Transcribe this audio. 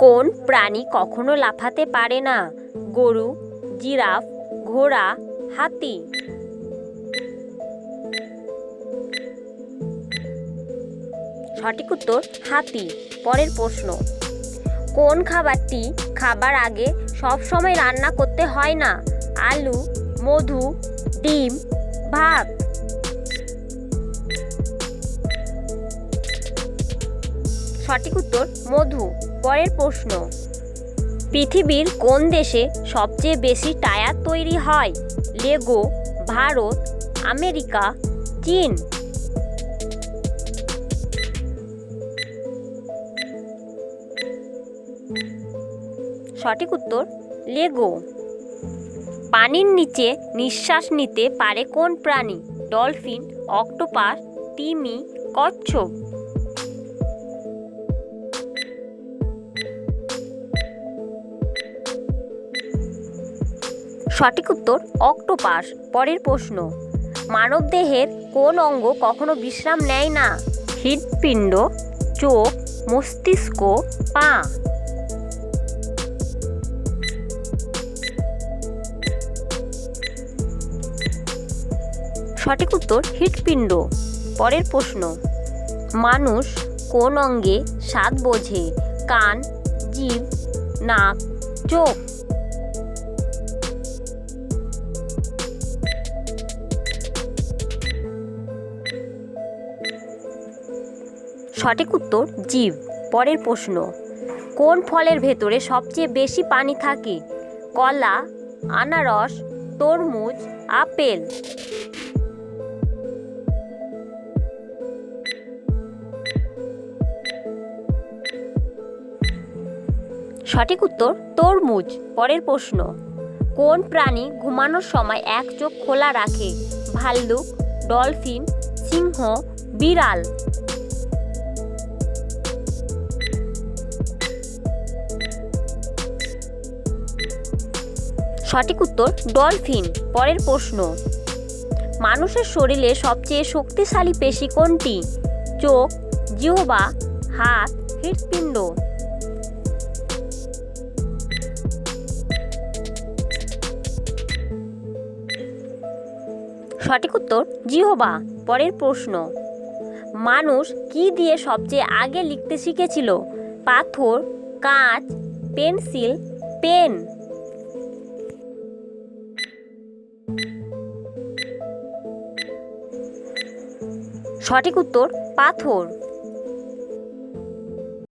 কোন প্রাণী কখনো লাফাতে পারে না? গরু, জিরাফ, ঘোড়া, হাতি। সঠিক উত্তর, হাতি, পরের প্রশ্ন। কোন খাবারটি খাবার আগে সব সময় রান্না করতে হয় না? আলু, মধু, ডিম, ভাত। সঠিক উত্তর, মধু। পরের প্রশ্ন। পৃথিবীর কোন দেশে সবচেয়ে বেশি টায়ার তৈরি হয়? লেগো, ভারত, আমেরিকা, চীন। সঠিক উত্তর, লেগো। পানির নিচে নিঃশ্বাস নিতে পারে কোন প্রাণী? ডলফিন, অক্টোপাস, তিমি, কচ্ছপ। সঠিক উত্তর অক্টোপাস, পরের প্রশ্ন। মানবদেহের কোন অঙ্গ কখনো বিশ্রাম নেয় না? হৃৎপিণ্ড, চোখ, মস্তিষ্ক, পা। সঠিক উত্তর হৃৎপিণ্ড, পরের প্রশ্ন। মানুষ কোন অঙ্গে স্বাদ বোঝে? কান জীব নাক, চোখ। সঠিক উত্তর জীব। পরের প্রশ্ন, কোন ফলের ভেতরে সবচেয়ে বেশি পানি থাকে? কলা, আনারস, তরমুজ, আপেল। সঠিক উত্তর, তরমুজ। পরের প্রশ্ন, কোন প্রাণী ঘুমানোর সময় এক চোখ খোলা রাখে? ভাল্লুক, ডলফিন, সিংহ, বিড়াল। সঠিক উত্তর, ডলফিন, পরের প্রশ্ন। মানুষের শরীরে সবচেয়ে শক্তিশালী পেশি কোনটি? চোখ, জিহবা, হাত, হৃৎপিণ্ড। সঠিক উত্তর, জিহ্বা, পরের প্রশ্ন। মানুষ কি দিয়ে সবচেয়ে আগে লিখতে শিখেছিল? পাথর, কাঁচ, পেন্সিল, পেন। সঠিক উত্তর পাথর।